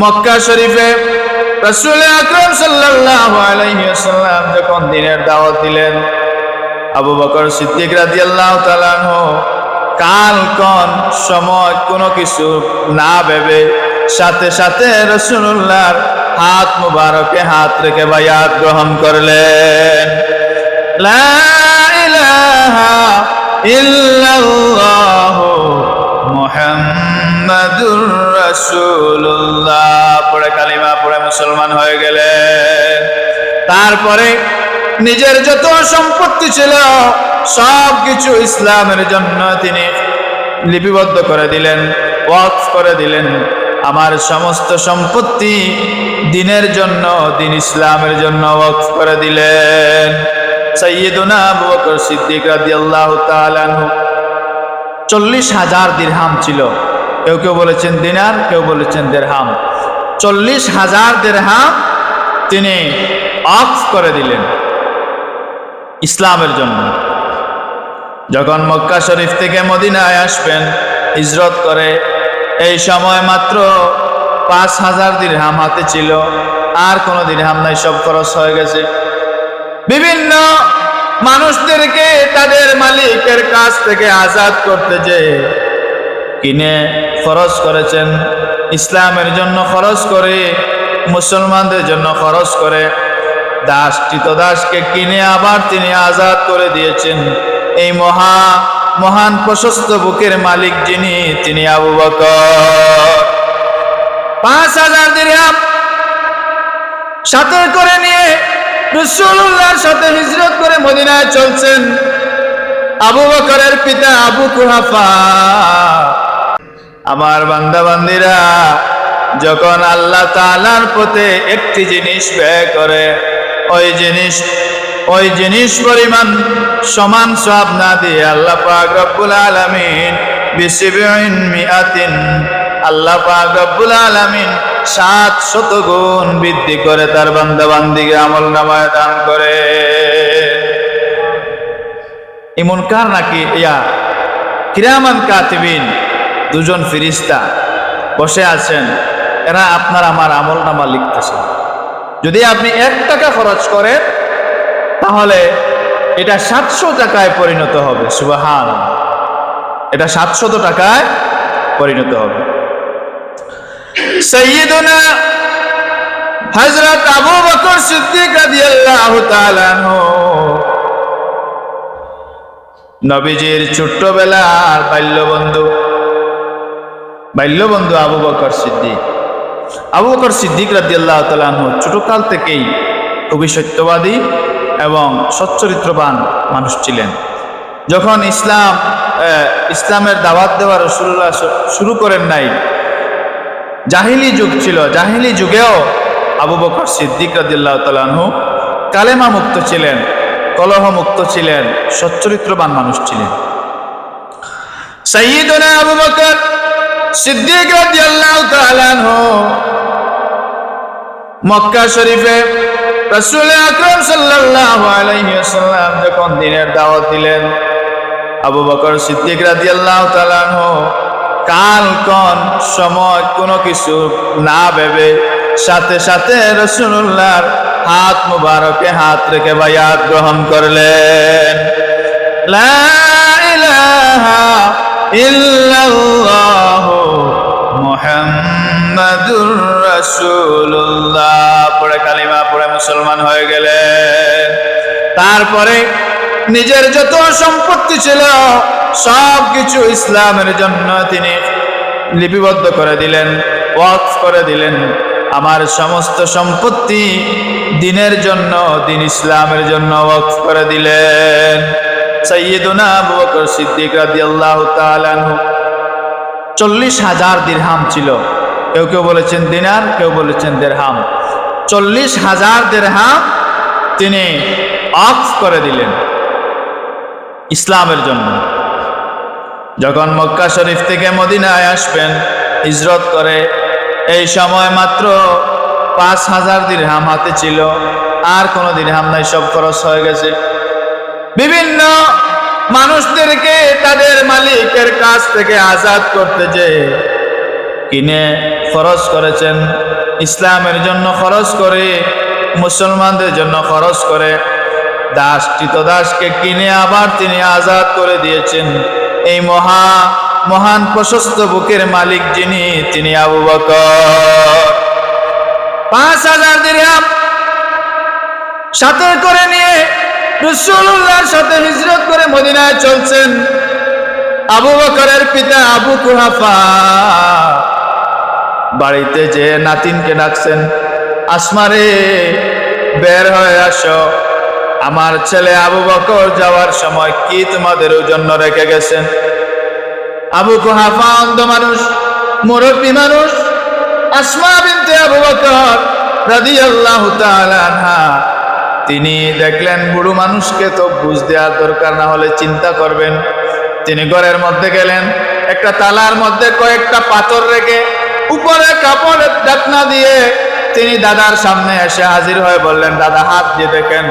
মক্কা শরীফে রাসূল আকরাম ওয়াসাল্লাম যখন দিনের দাওয়াত দিলেন, আবু বকর সিদ্দিক তাআলা আনহু, কাল কন সময় কোনো কিছু না ভেবে সাথে সাথে রসুল্লাহর হাত মুবারকে হাত রেখে বায়াত গ্রহণ করলেন। ইলাহা ইল্লাল্লাহু মুহাম্মাদুর রাসূলুল্লাহ। পড়ে কালিমা, পড়ে মুসলমান হয়ে গেলেন তারপরে নিজের যত সম্পত্তি ছিল সব কিছু ইসলামের জন্য তিনি লিপিবদ্ধ করে দিলেন, ওয়াকফ করে দিলেন। আমার সমস্ত সম্পত্তি দিনের জন্য, দিন ইসলামের জন্য ওয়াকফ করে দিলেন। সৈয়দুনা আবু বকর সিদ্দিক রাদিয়াল্লাহু তাআলা চল্লিশ হাজার দিরহাম ছিল। কেউ কেউ বলেছেন দিনার, কেউ বলেছেন দেড়হাম। চল্লিশ হাজার দেড়হাম তিনি অফ করে দিলেন ইসলামের জন্য। যখন মক্কা শরীফ থেকে মদিনায় আসবেন, হিজরত করে, এই সময় মাত্র পাঁচ হাজার দিরহাম হাতে ছিল, আর কোনো দিরহাম নাই, সব খরচ হয়ে গেছে। বিভিন্ন মানুষদেরকে তাদের মালিকের কাছ থেকে আজাদ করতে যে কিনে খরচ করেছেন। ইসলামের জন্য খরচ করে, মুসলমানদের জন্য খরচ করে। দাস দাসকে কিনে আবার তিনি আজাদ করে দিয়েছেন। এই মহা, মহান প্রশস্ত বুকের মালিক যিনি, তিনি আবু বকর। পাঁচ হাজার দিরহাম সাথে করে নিয়ে রসুল্লাহর সাথে হিজরত করে মদিনায় চলছেন। আবু বকরের পিতা আবু কুহাফা। আমার বান্দা বান্দিরা যখন আল্লাহ তালার পথে একটি জিনিস ব্যয় করে, ওই জিনিস ওই জিনিস পরিমাণ সমান সব না দিয়ে আল্লাহ পাক রব্বুল আলামিন মিআতিন, আল্লাহ পাক রব্বুল আলামিন সাত শত গুণ বৃদ্ধি করে তার বান্দা বান্দিকে আমল নামায় দান করে। এমন কার নাকি? ইয়া, কিরামান কাতিবিন। দুজন ফিরিস্তা বসে আছেন, এরা আপনার আমার আমল নামা লিখতেছে। যদি আপনি এক টাকা খরচ করেন, তাহলে এটা সাতশো টাকায় পরিণত হবে। সুবাহান এটা সাতশত টাকায় পরিণত হবে। সৈয়দনা হজরত আবু বকর সিদ্দিক রাদিয়াল্লাহু তাআলা নবীজির ছোট্টবেলার বাল্যবন্ধু বাল্যবন্ধু আবু বকর সিদ্দিক। আবু বকর সিদ্দিক রাদিয়াল্লাহু তাআলা আনহু ছোটকাল থেকেই খুবই সত্যবাদী এবং সচ্চরিত্রবান মানুষ ছিলেন। যখন ইসলাম ইসলামের দাওয়াত দেওয়া রসুল্লাহ শুরু করেন নাই, জাহিলি যুগ ছিল, জাহিলি যুগেও আবু বকর সিদ্দিক রাদিল্লাহ তালানহু কালেমা মুক্ত ছিলেন, কলহ মুক্ত ছিলেন, সচ্চরিত্রবান মানুষ ছিলেন। সঈদনা আবু বকর সিদ্দিক রাদিয়াল্লাহু তাআলা মক্কা শরীফে রাসূল আকরাম সাল্লাল্লাহু আলাইহি ওয়াসাল্লাম যখন দিনের দাওয়াত দিলেন, আবু বকর সিদ্দিক রাদিয়াল্লাহু তাআলা কাল কন সময় কোনো কিছু না ভেবে সাথে সাথে রসুল্লাহর হাত মুবারকে হাত রেখে বায়াত গ্রহণ করলেন। লা ইলাহা ইল্লাল্লাহু মুহাম্মাদুর রাসূলুল্লাহ। পড়ে কালিমা, পড়ে মুসলমান হয়ে গেলেন তারপরে নিজের যত সম্পত্তি ছিল সব কিছু ইসলামের জন্য তিনি লিপিবদ্ধ করে দিলেন, ওয়াকফ করে দিলেন। আমার সমস্ত সম্পত্তি দিনের জন্য, দিন ইসলামের জন্য ওয়াকফ করে দিলেন। সৈয়দুনা আবু বকর সিদ্দিক রাদিয়াল্লাহু তাআলা আনহু চল্লিশ হাজার দিরহাম ছিল। কেউ কেউ বলেছেন দিনার, কেউ বলেছেন দেড়হাম। চল্লিশ হাজার দেড়হাম তিনি অফ করে দিলেন ইসলামের জন্য। যখন মক্কা শরীফ থেকে মদিনায় আসবেন, হিজরত করে, এই সময় মাত্র পাঁচ হাজার দিরহাম হাতে ছিল। আর কোনো দিরহাম নাই, সব খরচ হয়ে গেছে। বিভিন্ন মানুষদেরকে তাদের মালিকের কাছ থেকে আজাদ করতে যে কিনে খরচ করেছেন, ইসলামের জন্য খরচ করে, মুসলমানদের জন্য খরচ করে দাস দাসকে কিনে আবার তিনি আজাদ করে দিয়েছেন। এই মহা, মহান প্রশস্ত বুকের মালিক যিনি, তিনি আবু বকর। পাঁচ হাজার দিরহাম সাথে করে নিয়ে রসুল্লাহর সাথে হিজরত করে মদিনায় চলছেন আবু বকরের পিতা আবু কুহাফা। বাড়িতে যে নাতিনকে ডাকছেন, আসমারে, বের হয়ে আসো। আমার ছেলে আবু বকর যাওয়ার সময় কি তোমাদের জন্য রেখে গেছেন? আবু কুহাফা অন্ধ মানুষ, মুরব্বী মানুষ। আসমা বিনতে আবু বকর রাদিয়াল্লাহু তাআলা আনহা তিনি দেখলেন বুড়ো মানুষকে তো বুঝ দেওয়ার দরকার না হলে চিন্তা করবেন। তিনি ঘরের মধ্যে গেলেন, একটা তালার মধ্যে কয়েকটা পাথর রেখে উপরে কাপড়ের ডাকনা দিয়ে তিনি দাদার সামনে এসে হাজির হয়ে বললেন, দাদা, হাত দিয়ে দেখেন,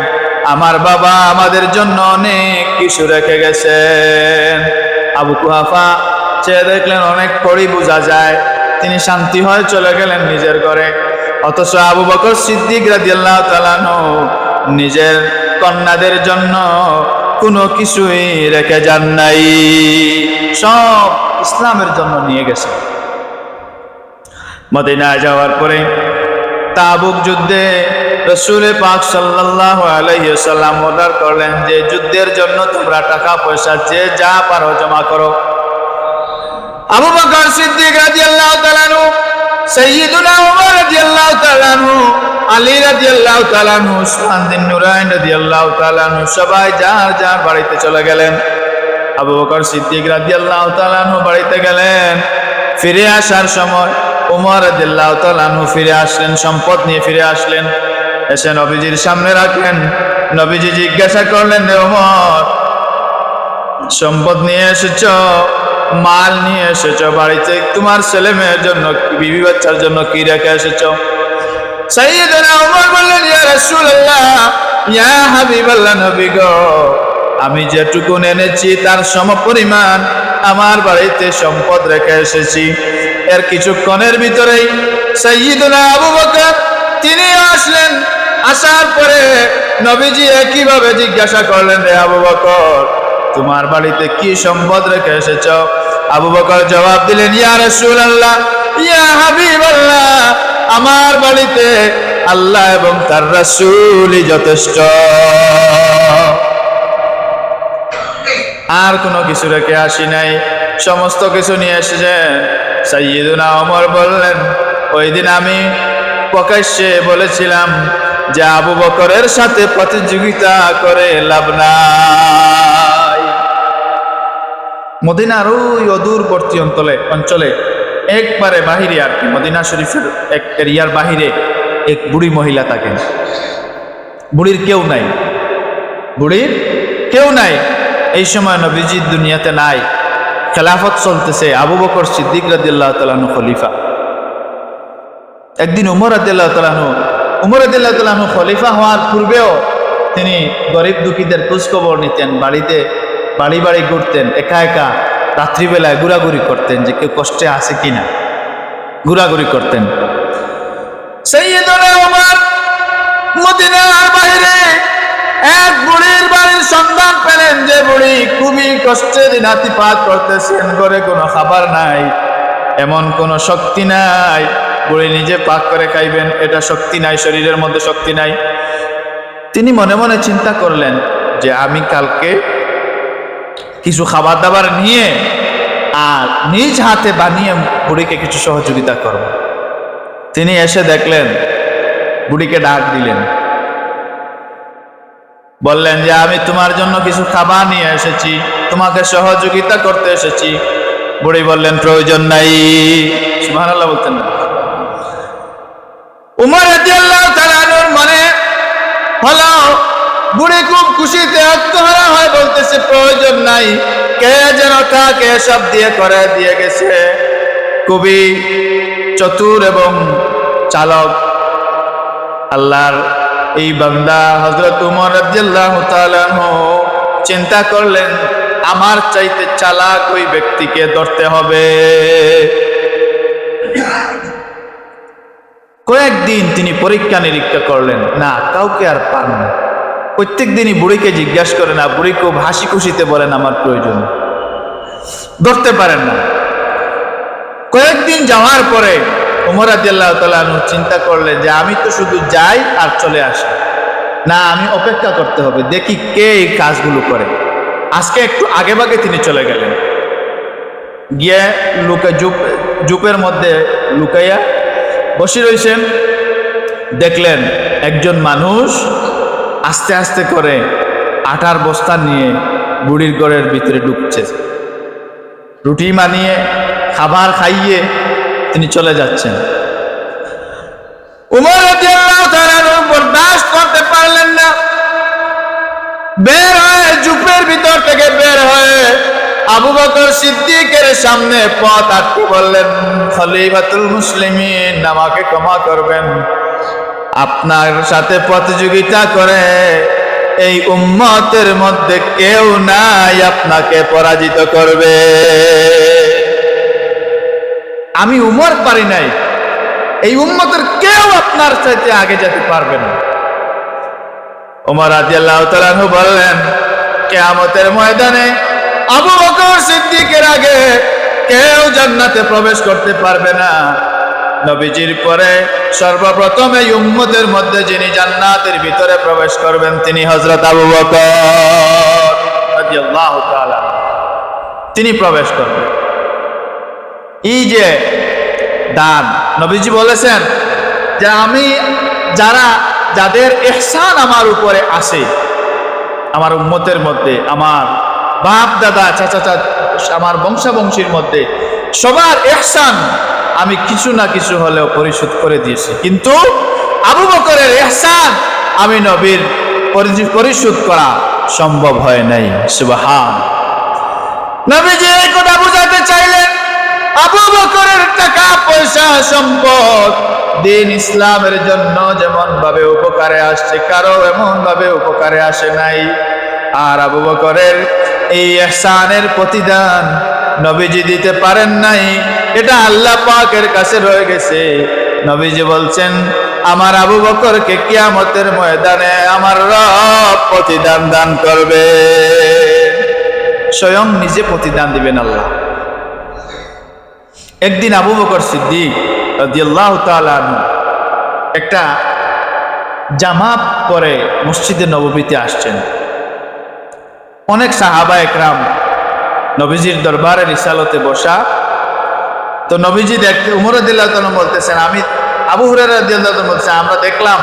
আমার বাবা আমাদের জন্য অনেক কিছু রেখে গেছেন। আবু কুহাফা চেয়ে দেখলেন অনেক কড়ি বোঝা যায়। তিনি শান্তি হয়ে চলে গেলেন নিজের ঘরে। অথচ আবু বকর সিদ্দিক রাদিয়াল্লাহু তাআলাহু নিজের কন্যাদের জন্য কোনো কিছুই রেখে যান নাই। সব ইসলামের জন্য নিয়ে গেছে। মদিনায় যাওয়ার পরে তাবুক যুদ্ধে রসুলে পাক সাল্লাল্লাহু আলাইহি সাল্লাম অর্ডার করলেন যে, যুদ্ধের জন্য তোমরা টাকা পয়সা যে যা পারো জমা করো। আবু বকর সিদ্দিক রাদিয়াল্লাহু তাআলা আনহু, সাইয়্যিদুনা ওমর রাদিয়াল্লাহু তাআলা আনহু, আলী রাদিয়াল্লাহু তাআলা আনহু উসমান বিন নুরাইন রাদিয়াল্লাহু তাআলা আনহু, সবাই যার যার বাড়িতে চলে গেলেন। আবু বকর সিদ্দিক রাদিয়াল্লাহু তাআলা আনহু বাড়িতে গেলেন। ফিরে আসার সময় উমর রাদিয়াল্লাহু তাআলা আনহু ফিরে আসলেন, সম্পদ নিয়ে ফিরে আসলেন। এসে নবীজির সামনে রাখলেন। নবীজি জিজ্ঞাসা করলেন ওমর সম্পদ নিয়ে এসেছ? মাল নিয়ে এসেছ বাড়িতে? তোমার ছেলে মেয়ের জন্য বিবি বাচ্চার জন্য কি রেখে এসেছ? সাইয়েদনা বললেন, ইয়া আমি যেটুকু এনেছি তার সমপরিমাণ আমার বাড়িতে সম্পদ রেখে এসেছি। এর কিছুক্ষণের ভিতরেই সাইয়্যিদুনা আবু বকর, তিনি আসলেন। আসার পরে নবীজি একইভাবে জিজ্ঞাসা করলেন রে আবু বকর, তোমার বাড়িতে কি সম্পদ রেখে এসেছ? আবু বকর জবাব দিলেন, ইয়া রাসূলুল্লাহ, ইয়া হাবিবাল্লাহ, আমার বাড়িতে আল্লাহ এবং তার রাসূলই যথেষ্ট। আর কোনো কিছু রেখে আসি নাই। সমস্ত কিছু নিয়ে এসেছেন সাইয়্যিদুনা অমর বললেন, ওই দিন আমি প্রকাশ্যে বলেছিলাম যে আবু বকরের সাথে প্রতিযোগিতা করে লাভ নাই। মদিনার ওই অদূরবর্তী অঞ্চলে অঞ্চলে একবারে বাহিরে আর কি, মদিনা শরীফের এক এরিয়ার বাহিরে এক বুড়ি মহিলা থাকেন বুড়ির কেউ নাই। বুড়ির কেউ নাই। এই সময় নবীজি দুনিয়াতে নাই। খেলাফত চলতেছে আবু বকর সিদ্দিক রাদিল্লাহ তালানু খলিফা। একদিন উমর আদিল্লাহ তালানু উমর আদিল্লাহ তালানু খলিফা হওয়ার পূর্বেও তিনি গরিব দুঃখীদের খোঁজখবর নিতেন, বাড়িতে বাড়ি বাড়ি ঘুরতেন, একা একা রাত্রিবেলায় ঘোরাঘুরি করতেন যে কেউ কষ্টে আছে কিনা। ঘোরাঘুরি করতেন। সৈয়দনা উমর মদিনার বাইরে এক বুড়ির বাড়ির সন্ধান পেলেন যে বুড়ি খুবই কষ্টে দিনাতিপাত করতেছেন, ঘরে কোনো খাবার নাই, এমন কোনো শক্তি নাই। বুড়ি নিজে পাক করে খাইবেন, এটা শক্তি নাই, শরীরের মধ্যে শক্তি নাই। তিনি মনে মনে চিন্তা করলেন যে আমি কালকে কিছু খাবার দাবার নিয়ে আর নিজ হাতে বানিয়ে বুড়িকে কিছু সহযোগিতা করব তিনি এসে দেখলেন, বুড়িকে ডাক দিলেন। বললেন যে, আমি তোমার জন্য কিছু খাবার নিয়ে এসেছি, তোমাকে সহযোগিতা করতে এসেছি। বুড়ি বললেন, প্রয়োজন নাই। সুবহানাল্লাহ বলতেন না। উমর মনে হলো, বুড়ি খুব খুশিতে আত্মহারা হয় বলতেছে প্রয়োজন নাই। কে যেন তাকে সব দিয়ে করে দিয়ে গেছে। খুবই চতুর এবং চালক আল্লাহর এই বান্দা হজরত উমর আনহু চিন্তা করলেন, আমার চাইতে চালাক ওই ব্যক্তিকে ধরতে হবে। কয়েকদিন তিনি পরীক্ষা নিরীক্ষা করলেন। না, কাউকে আর পান না। প্রত্যেক দিনই বুড়িকে জিজ্ঞাসা করে না, বুড়ি খুব হাসি খুশিতে বলেন, আমার প্রয়োজন। ধরতে পারেন না। কয়েকদিন যাওয়ার পরে উমর আদিল্লাহ চিন্তা করলেন যে, আমি তো শুধু যাই আর চলে আসি। না, আমি অপেক্ষা করতে হবে, দেখি কে এই কাজগুলো করে। আজকে একটু আগে ভাগে তিনি চলে গেলেন। গিয়ে লুকে জুপ, জুপের মধ্যে লুকাইয়া বসে রয়েছেন দেখলেন একজন মানুষ আস্তে আস্তে করে আটার বস্তা নিয়ে বুড়ির ঘরের ভিতরে ঢুকছে। রুটি মানিয়ে খাবার খাইয়ে তিনি চলে যাচ্ছেন। উমর বরদাস্ত করতে পারলেন না। বের হয়ে জুপের ভিতর থেকে বের হয়ে আবু বকর সিদ্দিকের সামনে পথ আটকে বললেন, খলিফাতুল মুসলিমিন, আমাকে ক্ষমা করবেন। আপনার সাথে প্রতিযোগিতা করে, এই উম্মতের মধ্যে কেউ নাই আপনাকে পরাজিত করবে। আমি উমর পারি নাই, এই উম্মতের কেউ আপনার চাইতে আগে যেতে পারবে না। ওমর রাদিয়াল্লাহু তাআলা বললেন, কিয়ামতের ময়দানে আবু বকর সিদ্দিকের আগে কেউ জান্নাতে প্রবেশ করতে পারবে না। নবীজির পরে সর্বপ্রথম এই উম্মতের মধ্যে যিনি জান্নাতের ভিতরে প্রবেশ করবেন, তিনি হজরত আবু বকর তিনি প্রবেশ করবেন। এই যে দান, নবীজি বলেছেন যে আমি যারা, যাদের এহসান আমার উপরে আসে আমার উম্মতের মধ্যে, আমার বাপ দাদা চাচা চাচা, আমার বংশাবংশীর মধ্যে, সবার এহসান আমি কিছু না কিছু হলেও পরিশোধ করে দিয়েছি। কিন্তু আবু বকরের এহসান আমি নবীর পরিশোধ করা সম্ভব হয় নাই। সুবাহান। নবীজি এই কথা বুঝাতে চাইলেন আবু বকরের টাকা, পয়সা, সম্পদ দিন ইসলামের জন্য যেমন ভাবে উপকারে আসছে, কারও এমন ভাবে উপকারে আসে নাই। আর আবু বকরের এই এহসানের প্রতিদান নবীজি দিতে পারেন নাই। এটা আল্লাহ পাকের কাছে রয়ে গেছে। নবীজি বলছেন, আমার আবু বকর বকরকে কিয়ামতের ময়দানে আমার রব প্রতিদান দান করবে। স্বয়ং নিজে প্রতিদান দিবেন আল্লাহ। একদিন আবু বকর সিদ্দিক রাদিয়াল্লাহু একটা জামা পরে মসজিদে নববীতে আসছেন। অনেক সাহাবা একরাম নবীজির দরবারে রিসালতে বসা তো নবীজি দেখতে, উমর তাআলা বলতেছেন, আমি আবু হুরায়রা রাদিয়াল্লাহু তাআলা বলছেন আমরা দেখলাম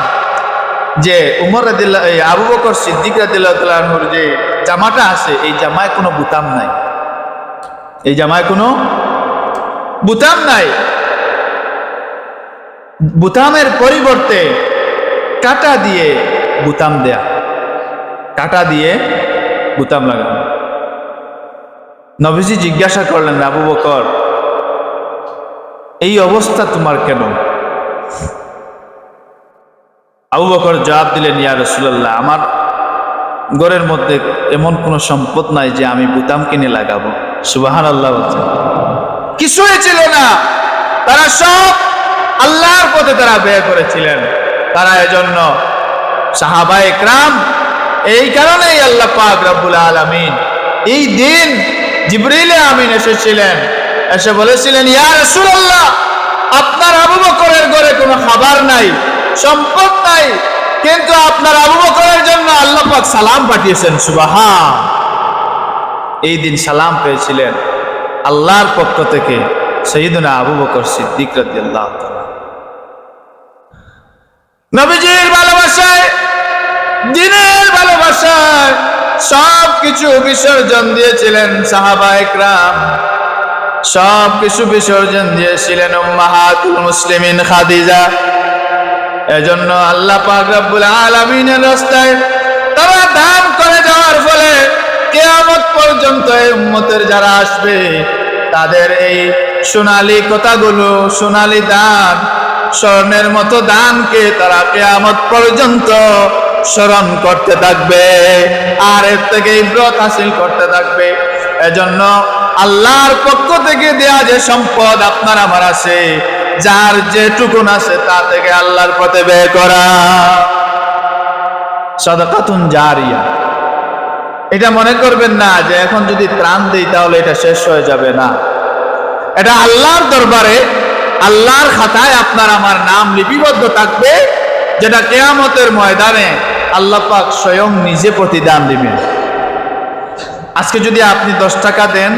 যে উমর রাদিল্লাহ এই আবু বকর সিদ্দিক রাদিল্লাহ তালাহুর যে জামাটা আছে, এই জামায় কোনো বুতাম নাই। এই জামায় কোনো বুতাম নাই। বুতামের পরিবর্তে কাটা দিয়ে বুতাম দেয়া। কাটা দিয়ে বুতাম লাগানো। নবীজি জিজ্ঞাসা করলেন, আবু বকর এই অবস্থা তোমার কেন? আবু বকর জবাব দিলেন, ইয়া রসুল্লাহ আমার ঘরের মধ্যে এমন কোনো সম্পদ নাই যে আমি বুতাম কিনে লাগাবো। সুবাহান আল্লাহ। কিছুই ছিল না। তারা সব আল্লাহর পথে তারা ব্যয় করেছিলেন। তারা এজন্য সাহাবা একরাম, এই কারণেই আল্লাহ পাক রব্বুল আলামিন এই দিন জিবরিলে আমিন এসেছিলেন। এসে বলেছিলেন আপনার আবু বকরের ঘরে কোনো খাবার নাই, সম্পদ নাই, কিন্তু আপনার আবু বকরের জন্য আল্লাহ পাক সালাম পাঠিয়েছেন সুবাহা এই দিন সালাম পেয়েছিলেন আল্লাহর পক্ষ থেকে সঈদুনা আবু বকর সিদ্দিক রাদিয়াল্লাহু নবীজির ভালোবাসায়, দিনের ভালোবাসায় সব কিছু বিসর্জন দিয়েছিলেন সাহাবা সব কিছু বিসর্জন দিয়েছিলেন উম্মাহাতুল মুসলিমিন খাদিজা। এজন্য আল্লাহ পাক রব্বুল আলামিনের রাস্তায় তারা দান করে যাওয়ার ফলে কিয়ামত পর্যন্ত এই উম্মতের যারা আসবে, তাদের এই সোনালী কথাগুলো, সোনালী দান, স্বর্ণের মতো দানকে তারা কেয়ামত পর্যন্ত স্মরণ করতে থাকবে। আর এর থেকে ইব্রত হাসিল করতে থাকবে। এজন্য আল্লাহর পক্ষ থেকে দেয়া যে সম্পদ আপনার আমার আছে, যার যেটুকুন আছে তা থেকে আল্লাহর পথে ব্যয় করা। সদকাতুন জারিয়া। এটা মনে করবেন না যে এখন যদি ত্রাণ দিই তাহলে এটা শেষ হয়ে যাবে না। এটা আল্লাহর দরবারে, আল্লাহর খাতায় আপনার আমার নাম লিপিবদ্ধ থাকবে, যেটা কেয়ামতের ময়দানে আল্লাহ পাক স্বয়ং নিজে প্রতিদান দিবেন। আজকে যদি আপনি দশ টাকা দেন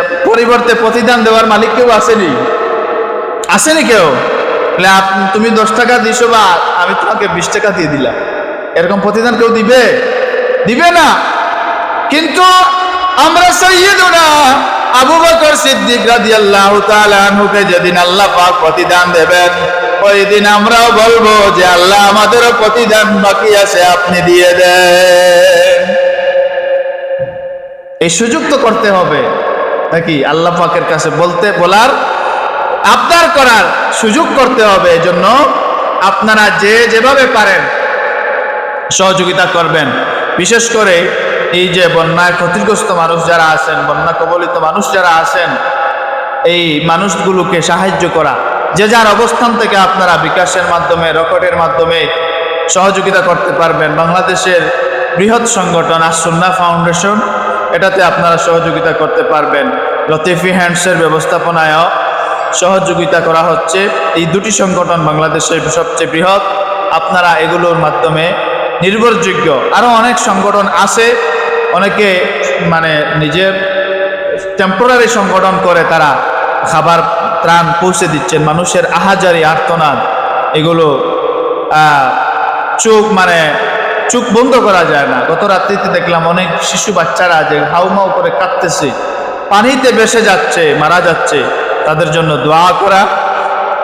পরিবর্তে প্রতিদান দেওয়ার মালিক কেউ আসেনি। আসেনি কেউ? তুমি দশ টাকা দিছো বা আমি তোমাকে বিশ টাকা দিয়ে দিলাম। এরকম প্রতিদান কেউ দিবে? দিবে না। কিন্তু আমরা সৈয়দুনা আবু বকর সিদ্দিক রাদিয়াল্লাহু তাআলা আনহুকে যেদিন আল্লাহ পাক প্রতিদান দেবেন ওই দিন আমরাও বলব যে আল্লাহ আমাদেরও প্রতিদান বাকি আছে, আপনি দিয়ে দেন। এই সুযোগ তো করতে হবে। নাকি আল্লাহ পাকের কাছে বলতে, বলার, আবদার করার সুযোগ করতে হবে। এজন্য আপনারা যে যেভাবে পারেন সহযোগিতা করবেন। বিশেষ করে এই যে বন্যায় ক্ষতিগ্রস্ত মানুষ যারা আছেন, বন্যা কবলিত মানুষ যারা আছেন, এই মানুষগুলোকে সাহায্য করা। যে যার অবস্থান থেকে আপনারা বিকাশের মাধ্যমে, রকেটের মাধ্যমে সহযোগিতা করতে পারবেন। বাংলাদেশের বৃহৎ সংগঠন আসন্না ফাউন্ডেশন। এটাতে আপনারা সহযোগিতা করতে পারবেন। লতিফি হ্যান্ডসের ব্যবস্থাপনায়ও সহযোগিতা করা হচ্ছে। এই দুটি সংগঠন বাংলাদেশের সবচেয়ে বৃহৎ। আপনারা এগুলোর মাধ্যমে নির্ভরযোগ্য। আরও অনেক সংগঠন আছে। অনেকে মানে নিজের টেম্পোরারি সংগঠন করে তারা খাবার ত্রাণ পৌঁছে দিচ্ছেন। মানুষের আহাজারি, আর্তনাদ, এগুলো চোখ মানে চোখ বন্ধ করা যায় না। গত রাত্রিতে দেখলাম অনেক শিশু বাচ্চারা যে হাউমাউ করে কাঁদতেছে, পানিতে ভেসে যাচ্ছে, মারা যাচ্ছে। তাদের জন্য দোয়া করা,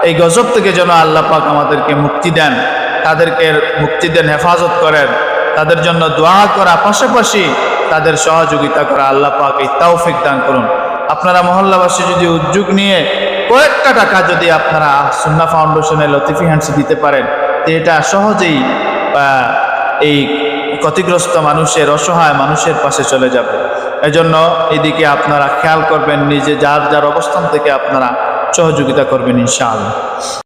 এই গজব থেকে যেন আল্লাহ পাক আমাদেরকে মুক্তি দেন, তাদেরকে মুক্তি দেন, হেফাজত করেন। তাদের জন্য দোয়া করা, পাশাপাশি তাদের সহযোগিতা করা আল্লাহ পাক এই তৌফিক দান করুন। আপনারা মহল্লাবাসী যদি উদ্যোগ নিয়ে কয়েকটা টাকা যদি আপনারা সুন্না ফাউন্ডেশনে লতিফি হ্যান্ডসে দিতে পারেন, তো এটা সহজেই এই ক্ষতিগ্রস্ত মানুষের, অসহায় মানুষের পাশে চলে যাবে। এজন্য এদিকে আপনারা খেয়াল করবেন, নিজে যার যার অবস্থান থেকে আপনারা সহযোগিতা করবেন, ইনশাআল্লাহ।